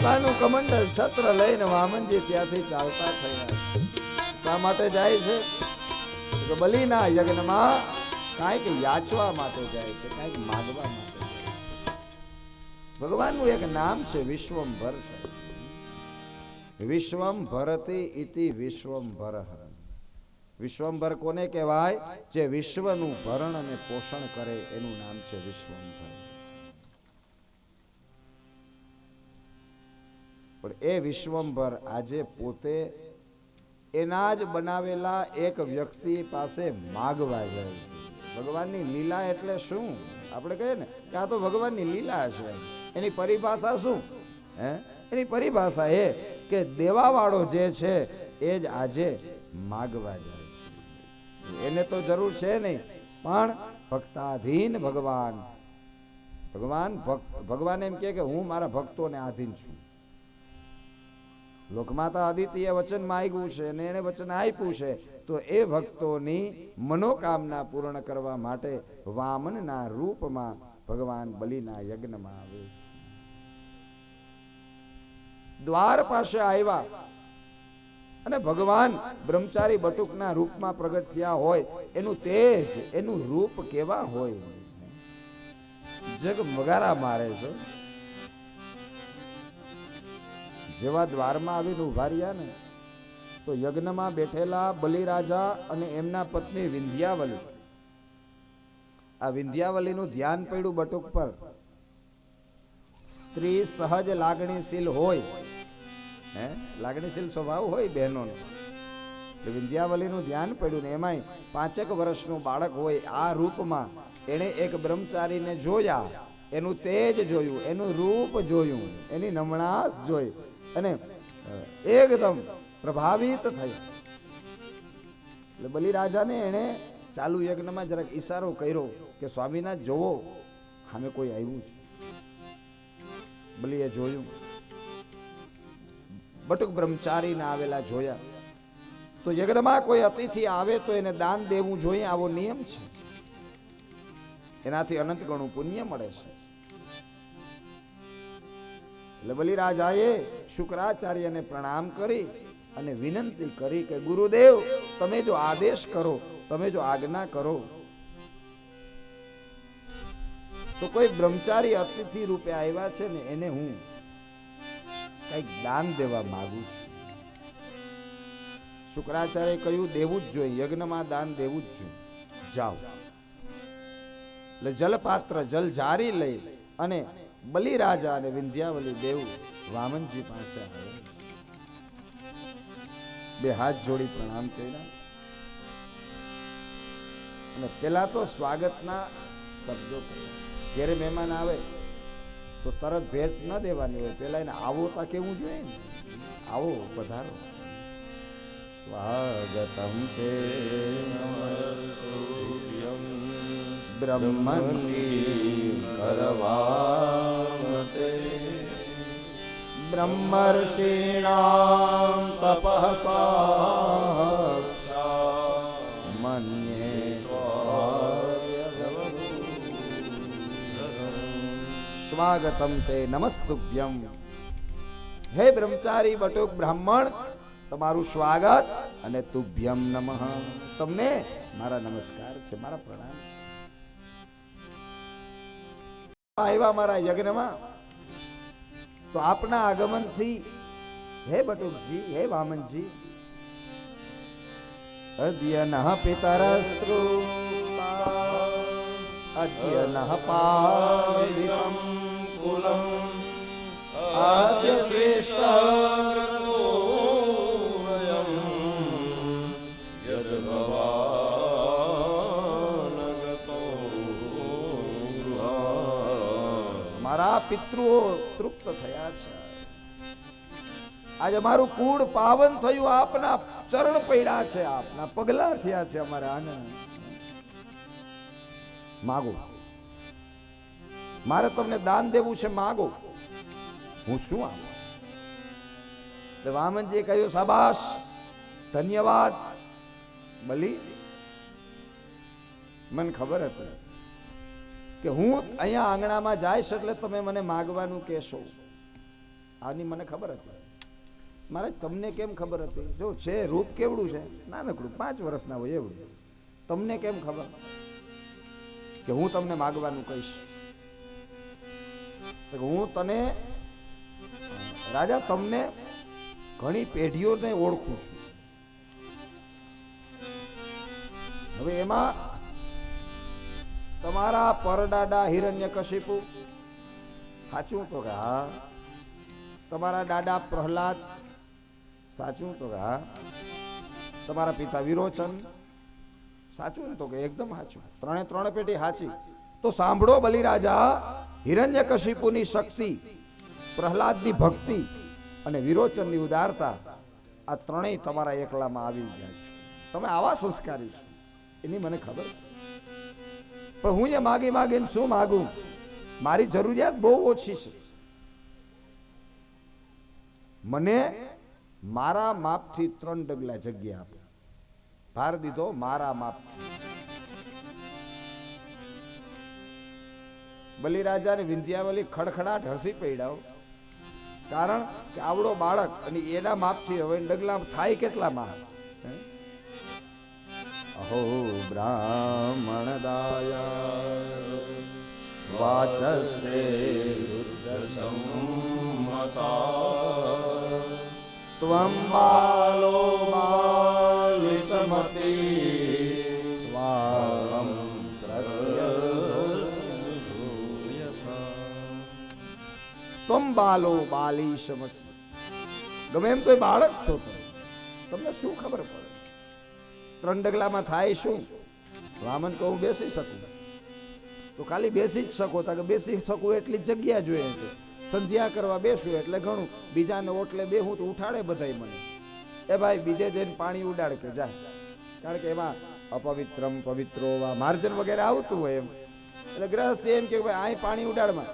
પોતાનું કમંડલ છત્ર લઈને વામનજી ત્યાંથી ચાલતા થયા શા માટે જાય છે? બલિના યજ્ઞમાં કાંઈક યાચવા માટે જાય છે, કાંઈક માગવા માટે ભગવાનનું એક નામ છે વિશ્વંભર છે. વિશ્વમ ભરતી ઇતિ વિશ્વંભર વિશ્વંભર કોને કહેવાય? જે વિશ્વનું ભરણ અને પોષણ કરે, એનું નામ છે વિશ્વંભર. પણ એ વિશ્વંભર આજે પોતે એના જ બનાવેલા એક વ્યક્તિ પાસે માગવા જાય ભગવાનની લીલા એટલે શું? આપણે કહીએ ને કે આ તો ભગવાનની લીલા છે. એની પરિભાષા શું? હે? એની પરિભાષા એ કે દેવાવાળો જે છે એ જ આજે માગવા જાય એને તો જરૂર છે નહીં, પણ ભક્તાધીન ભગવાન. ભગવાન ભગવાન એમ કે હું મારા ભક્તોને આધીન છું. લોકમાતા આદિત્ય વચન માગ્યું છે અને એને વચન આપ્યું છે, તો એ ભક્તોની મનોકામના પૂર્ણ કરવા માટે વામનના રૂપમાં ભગવાન બલિના યજ્ઞમાં આવે છે. દ્વાર પાસે આવ્યા અને ભગવાન બ્રહ્મચારી બટુકના રૂપમાં પ્રગટ થયા હોય, એનું તેજ, એનું રૂપ કેવા હોય? જગ મગારા મારે છે. જેવા દ્વારમાં આવીને ઊભા રહ્યા ને, તો યજ્ઞમાં બેઠેલા બલિરાજા અને એમના પત્ની વિંધ્યાવલી. આ વિંધ્યાવલીનું ધ્યાન પડ્યું બટુક પર. સ્ત્રી સહજ લાગણીશીલ હોય. હે? લાગણીશીલ સ્વભાવ હોય બહેનોનો. વિંધ્યાવલીનું ધ્યાન પડ્યું ને, એમાંય પાંચેક વર્ષનું બાળક હોય આ રૂપમાં એણે એક બ્રહ્મચારીને જોયા. એનું તેજ જોયું, એનું રૂપ જોયું, એની નમણાશ જોઈ. અને એકદમ પ્રભાવિત થયો. એટલે બલિરાજાને એણે ચાલુ યજ્ઞમાં જરાક ઈશારો કર્યો કે સ્વામીનાથ જોવો સામે કોઈ આવ્યું છે બલિએ જોયું. બટુક બ્રહ્મચારીને આવેલા જોયા. તો યજ્ઞમાં કોઈ અતિથિ આવે તો એને દાન દેવું જોઈએ, આવો નિયમ છે. એનાથી અનંત ગણું પુણ્ય મળે છે. એટલે બલિરાજાએ શુક્રાચાર્યને પ્રણામ કરી અને વિનંતી કરી કે, ગુરુદેવ, તમે જો આદેશ કરો, તમે જો આજ્ઞા કરો. તો કોઈ બ્રહ્મચારી અતિથિ રૂપે આવ્યા છે ને, એને હું કંઈક દાન દેવા માંગુ છું. શુક્રાચાર્ય કહ્યું, દેવું જ જોઈએ, યજ્ઞમાં દાન દેવું જ જોઈએ. જાઓ. એટલે જલપાત્ર જલ જારી લઈ અને બલિરાજા અને વિંધ્યાવલી દેવ વામનજી પાસે આવ્યા બે હાથ જોડી પ્રણામ કર્યા. અને પેલા તો સ્વાગતના શબ્દો કર્યા. ઘેરે મહેમાન આવે, તો તરત ભેટ ન દેવાની હોય. પેલા એને આવો તા કેવું જોઈએ ને? આવો પધારો. સ્વાગતમ તે બ્રહ્મની કરવામતે બ્રહ્મર્ષિણામ તપઃ મન્યે સ્વાગતમ તે નમસ્તુભ્યમ હે બ્રહ્મચારી બટુક બ્રાહ્મણ તમારું સ્વાગત અને તુભ્યમ નમઃ. તમને મારા નમસ્કાર છે, મારા પ્રણામ. આવ્યા મારા યજ્ઞમાં. તો આપના આગમનથી, હે બટુકજી હે વામનજી અદ્ય નઃ પિતરસ્તુ અદ્ય નઃ પાવિતમ કુલમ, આદ્ય શ્રેષ્ઠ મારા પિતૃઓ તૃપ્ત થયા છે. આજે અમારું કુળ પાવન થયું, આપના ચરણ પડ્યા છે, આપના પગલા થયા છે અમારા આનંદ માગો. મારે તમને દાન દેવું છે, માગો. હું શું આવું એટલે વામનજીએ કહ્યું સાબાસ ધન્યવાદ. બલી. મને ખબર હતી. કે હું અહીંયા આંગણામાં જઈશ એટલે તમે મને માગવાનું કહેશો. આની મને ખબર હતી. મારે તમને કેમ ખબર હતી? જો, છે, રૂપ કેવડું છે? નાનકડું, પાંચ વર્ષના હોય એવું. તમને કેમ ખબર? કે હું તમને માગવાનું કહીશ. હું તને, રાજા, તમને ઘણી પેઢીઓને ઓળખું છું. હવે એમાં તમારા પરડાડા હિરણ્ય કશિપુ સાચું તો કે હા. તમારા દાદા પ્રહલાદ, સાચું તો કે હા. તમારા પિતા વિરોચન, સાચું ને તો કે એકદમ સાચું. ત્રણે ત્રણ પેટી સાચી. તો સાંભળો બલિરાજા હિરણ્ય કશિપુની શક્તિ, પ્રહલાદની ભક્તિ અને વિરોચનની ઉદારતા આ ત્રણેય તમારા એકલામાં આવી ગયા છે. તમે આવા સંસ્કારી એની મને ખબર છે. પણ હું જે માગી માગીને શું માગું? મારી જરૂરિયાત બહુ ઓછી છે. મને મારા માપથી ત્રણ ડગલા જગ્યા આપો. ભાર દીધો મારા માપ બલિરાજા ને વિંધ્યાવલી ખડખડાટ હસી પડ્યા કારણ કે આવડો બાળક અને એના માપથી હવે ડગલા થાય કેટલા માં અહો બ્રાહ્મણ દાયા વાચસ્તે બાલો બાલિસમતિ ત્વમ બાલો બાલી સમજ ગમે એમ તો બાળક છો તમે તમને શું ખબર પડે ત્રણ ડગલામાં થાય શું? વામન કહું, બેસી શકું. તો ખાલી બેસી જ શકો તા કે બેસી શકું એટલી જગ્યા જોઈએ છે. સંધ્યા કરવા બેસું એટલે ઘણું. બીજાને ઓટલે બેહું તો ઉઠાડે બધાય મને. એ ભાઈ, બીજે જઈને પાણી ઉડાડ કે જાય કારણ કે એમાં અપવિત્રમ, પવિત્રો વા માર્જન વગેરે આવતું હોય એમ. એટલે ગ્રહસ્થ એમ કે ભાઈ અહીં પાણી ઉડાડમાં.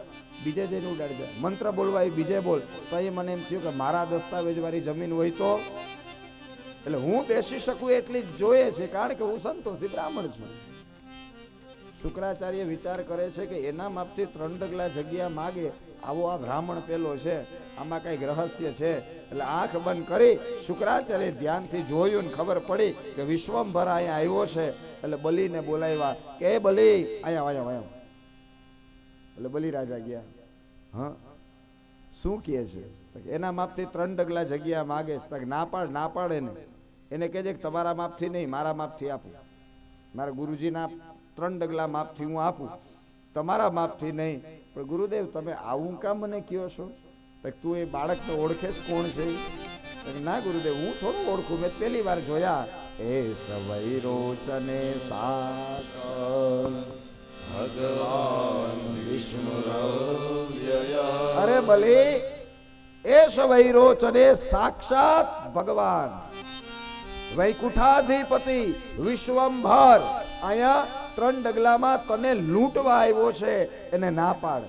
બીજે જઈને ઉડાડી જાય મંત્ર બોલવા એ બીજે બોલ. તો એ મને એમ થયું કે મારા દસ્તાવેજવાળી જમીન હોય તો એટલે હું બેસી શકું એટલી જ જોઈએ છે, કારણ કે હું સંતોષી બ્રાહ્મણ છું. શુક્રાચાર્ય વિચાર કરે છે કે એના માપથી ત્રણ ડગલા જગ્યા માગે, આવો આ બ્રાહ્મણ પેલો છે, આમાં કંઈક રહસ્ય છે? એટલે આંખ બંધ કરી શુક્રાચાર્ય ધ્યાનથી જોયું ને ખબર પડી કે વિશ્વંભર અહીંયા આવ્યો છે. એટલે બલીને બોલાવ્યા, કે બલી? અહીંયા અહીંયા અહીંયા એટલે બલી રાજા ગયા. હા? શું કહે છે? એના માપથી ત્રણ ડગલા જગ્યા માગે ના પાડ, ના પાડે ને. એને કહેજે કે તમારા માપથી નહીં મારા માપથી આપું. મારા ગુરુજીના ત્રણ ડગલા માપથી હું આપું. તમારા માપથી નહીં પણ ગુરુદેવ તમે આવું કામ મને કહો છો? તો કે તું એ બાળકને ઓળખે જ કોણ છે? ના ગુરુદેવ હું થોડું ઓળખું. મેં પહેલી વાર જોયા. એ સવૈ રોચને ભગવાન વિષ્ણુરવ્યય. અરે બલી એ સવૈ રોચને સાક્ષાત ભગવાન. વૈકુંઠાધિપતિ વિશ્વંભર. અહીંયા ત્રણ ડગલામાં તને લૂંટવા આવ્યો છે. એને ના પાડ.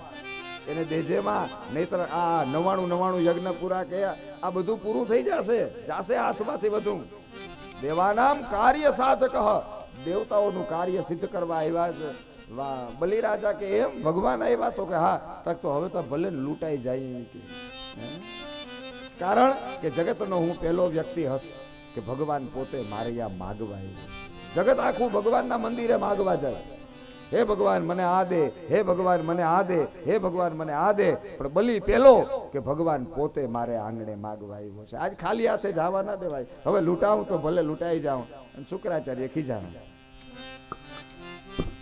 એને દેજેમાં, નહીતર આ નવાણું નવાણું યજ્ઞ પૂરા કયા આ બધું પૂરું થઈ જશે. જાશે હાથમાંથી બધું. દેવાનામ કાર્ય સાધક. દેવતાઓનું કાર્ય સિદ્ધ કરવા આવ્યા છે. વાહ, બલિરાજા કે એમ? ભગવાન આવ્યા તો કે હા, તક તો હવે તો ભલે લૂંટાઈ જાય કારણ કે જગતનો હું પહેલો વ્યક્તિ હસ કે ભગવાન પોતે મારે આ માગવા જગત આખું ભગવાનના મંદિરે માગવા જાય. હે ભગવાન મને આ દે, હે ભગવાન મને આ દે, હે ભગવાન મને આ દે. પણ બલી પેલો કે ભગવાન પોતે મારે આંગણે માગવા આવ્યો છે. આજ ખાલી હાથે જવા ના દેવાય. હવે લૂંટાવું તો ભલે લૂંટાઈ જાઉં. અને શુક્રાચાર્ય ખીજાણ.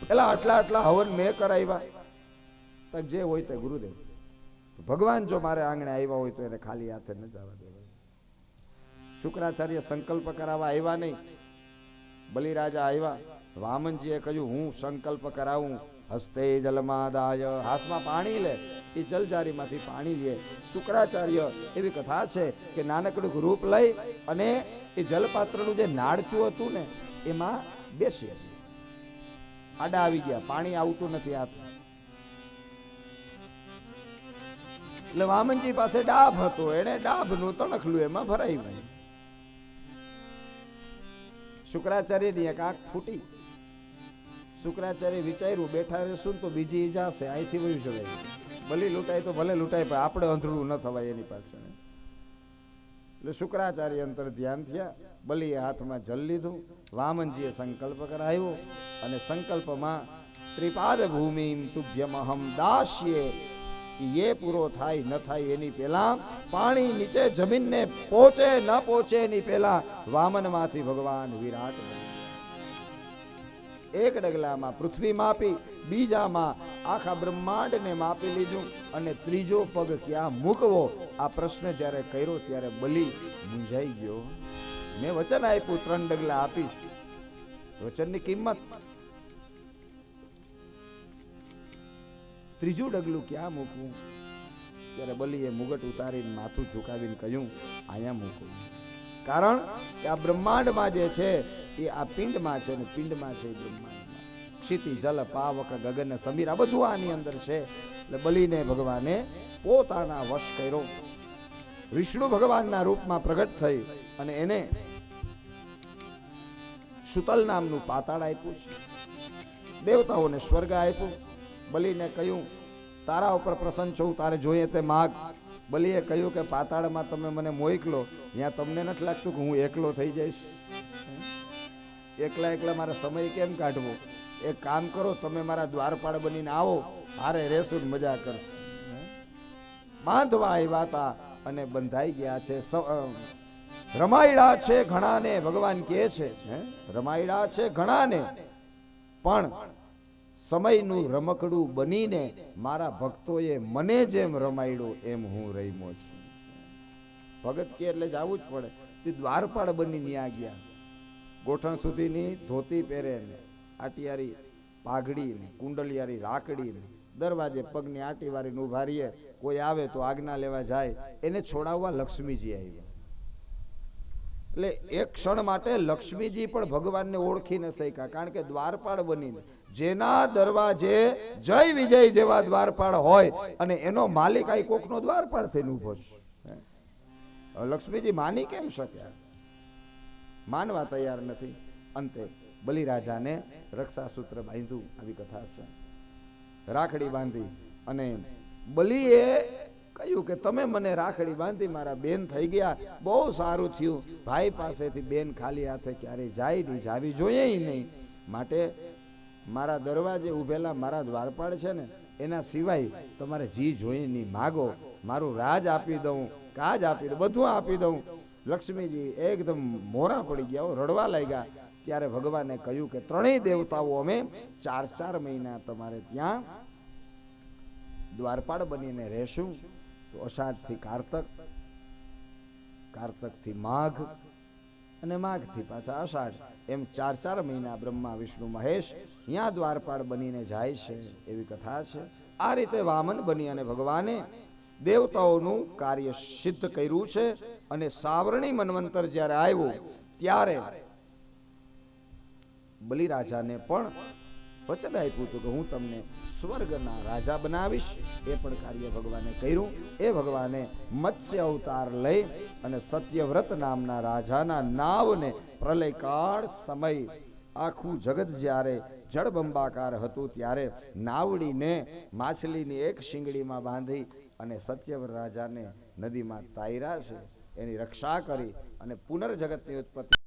એલા આટલા આટલા હવન મેં કરાવ્યા. તક જે હોય તે ગુરુદેવ. ભગવાન જો મારે આંગણે આવ્યા હોય તો એને ખાલી હાથે ન જવા દેવાય શુક્રાચાર્ય સંકલ્પ કરાવવા આવ્યા નહીં. બલિરાજા આવ્યા. વામનજીએ કહ્યું, હું સંકલ્પ કરાવું. હસ્તે જલમાદાય. હાથમાં પાણી લે. એ જલજારીમાંથી પાણી લે. શુક્રાચાર્ય એવી કથા છે કે નાનકડું રૂપ લઈ અને એ જલપાત્રનું જે નાળચું હતું ને, એમાં બેસી. આડા આવી ગયા. પાણી આવતું નથી આપ. એટલે વામનજી પાસે ડાભ હતો. એને ડાભનું તણખલું એમાં ભરાયું શુક્રાચાર્યની એક આંખ ફૂટી. શુક્રાચાર્ય વિચાર્યું, બેઠા રહેશું તો બીજી ઈજા છે અહીંથી વયું જવાય. બલી લૂંટાય તો ભલે લૂંટાય, પણ આપણે અંધળું ન થવાય એની પાછળ. એટલે શુક્રાચાર્ય અંતર ધ્યાન થયા, બલીએ હાથમાં જલ લીધું, વામનજીએ સંકલ્પ કરાવ્યો, અને સંકલ્પમાં ત્રિપાદ ભૂમિ તુભ્યમહમ દાસ્યે એ પૂરો થાય, ન થાય એની પહેલા પાણી નીચે જમીનને પહોંચે, ન પહોંચે એની પહેલા વામનમાંથી ભગવાન વિરાટ એક ડગલામાં પૃથ્વી માપી, બીજામાં આખા બ્રહ્માંડને માપી લીધું અને ત્રીજો પગ ક્યાં મૂકવો? આ પ્રશ્ન જ્યારે કર્યો ત્યારે બલી મૂંઝાઈ ગયો. મેં વચન આપ્યું, ત્રણ ડગલા આપીશ. વચનની કિંમત ત્રીજું ડગલું ક્યાં મૂકવું? ત્યારે બલીએ મુગટ ઉતારીને માથું ઝુકાવીને કહ્યું, અહીંયા મૂકવું કારણ કે આ બ્રહ્માંડમાં જે છે, એ આ પિંડમાં છે ને પિંડમાં છે એ ક્ષિતિ જલ, પાવક, ગગન, સમીર, આ બધું આની અંદર છે. એટલે બલીને ભગવાને પોતાના વશ કર્યો. વિષ્ણુ ભગવાનના રૂપમાં પ્રગટ થઈ અને એને સુતલ નામનું પાતાળ આપ્યું છે. દેવતાઓને સ્વર્ગ આપ્યું. બલીને કહ્યું, તારા ઉપર પ્રસન્ન છું, તારે જોઈએ તે માગ. બલીએ કહ્યું કે, પાતાળમાં તમે મને મોકલો ત્યાં તમને નથી લાગતું કે હું એકલો થઈ જઈશ. એકલા એકલા મારા સમય કેમ કાઢવો? એક કામ કરો, તમે મારા દ્વારપાળ બનીને આવો હારે ને મજા કરશું. બાંધવા આવ્યા હતા અને બંધાઈ ગયા છે. રમાયડા છે ઘણાને, ભગવાન કહે છે? રમાયડા છે ઘણાને. પણ સમયનું રમકડું બનીને મારા ભક્તોએ મને જેમ રમાયડો, એમ હું રમ્યો છું. ભગત કે એટલે જવું જ પડે. તે દ્વારપાળ બની ન્યા ગયા. ગોઠણ સુધીની ધોતી પહેરે ને આટિયારી પાઘડી ને કુંડલિયારી રાખડી ને દરવાજે પગની આટી વાળીને ઊભા કોઈ આવે તો આજ્ઞા લેવા જાય. એને છોડાવવા લક્ષ્મીજી આવ્યા. એટલે એક ક્ષણ માટે લક્ષ્મીજી પણ ભગવાનને ઓળખી ન શક્યા, કારણ કે દ્વારપાળ બનીને. જેના દરવાજે જય વિજય જેવા દ્વારપાળ હોય અને એનો માલિક આ કોકનો દ્વારપાળ થઈને ઊભો છે. લક્ષ્મીજી માની કેમ શક્યા? માનવા તૈયાર નથી. અંતે બલિરાજાને રક્ષાસૂત્ર બાંધ્યું, આવી કથા છે. રાખડી બાંધી અને બલીએ કહ્યું કે તમે મને રાખડી બાંધી, મારા બેન થઈ ગયા. બહુ સારું થયું. ભાઈ પાસેથી બેન ખાલી હાથે ક્યારે જાય નહીં, જાવી જોઈએ નહીં. માટે મારા દરવાજે ઉભેલા મારા દ્વારપાળ છે ને, એના સિવાય તમારે જી જોઈએ નહીં માગો. મારું રાજ આપી દઉં, કાજ આપી દઉં, બધું આપી દઉં. લક્ષ્મીજી એકદમ મોરા પડી ગયા રડવા લાગ્યા. ત્યારે ભગવાને કહ્યું કે ત્રણેય દેવતાઓ અમે ચાર ચાર મહિના તમારે ત્યાં દ્વારપાળ બનીને રહેશું. તો અષાઢથી કારતક, કારતકથી માઘ અને માઘથી પાછા અષાઢ. એમ ચાર ચાર મહિના બ્રહ્મા, વિષ્ણુ, મહેશ ત્યાં દ્વારપાળ બનીને જાય છે એવી કથા છે. આ રીતે વામન બની અને ભગવાને દેવતાઓનું કાર્ય સિદ્ધ કર્યું છે અને સાવરણી મન્વંતર જ્યારે આવ્યું, ત્યારે બલિરાજાને પણ વચન આપ્યું હતું કે હું તમને સ્વર્ગના રાજા બનાવીશ. એ પણ કાર્ય ભગવાને કર્યું. એ ભગવાને મત્સ્ય અવતાર લઈ અને સત્યવ્રત નામના રાજાના નાવને પ્રલયકાળ સમય આખું જગત જ્યારે જળબંબાકાર હતું ત્યારે નાવડીને માછલીની એક શિંગડીમાં બાંધી અને સત્યવ્રત રાજાને નદીમાં તાયરા છે. એની રક્ષા કરી અને પુનર્જગતની ઉત્પત્તિ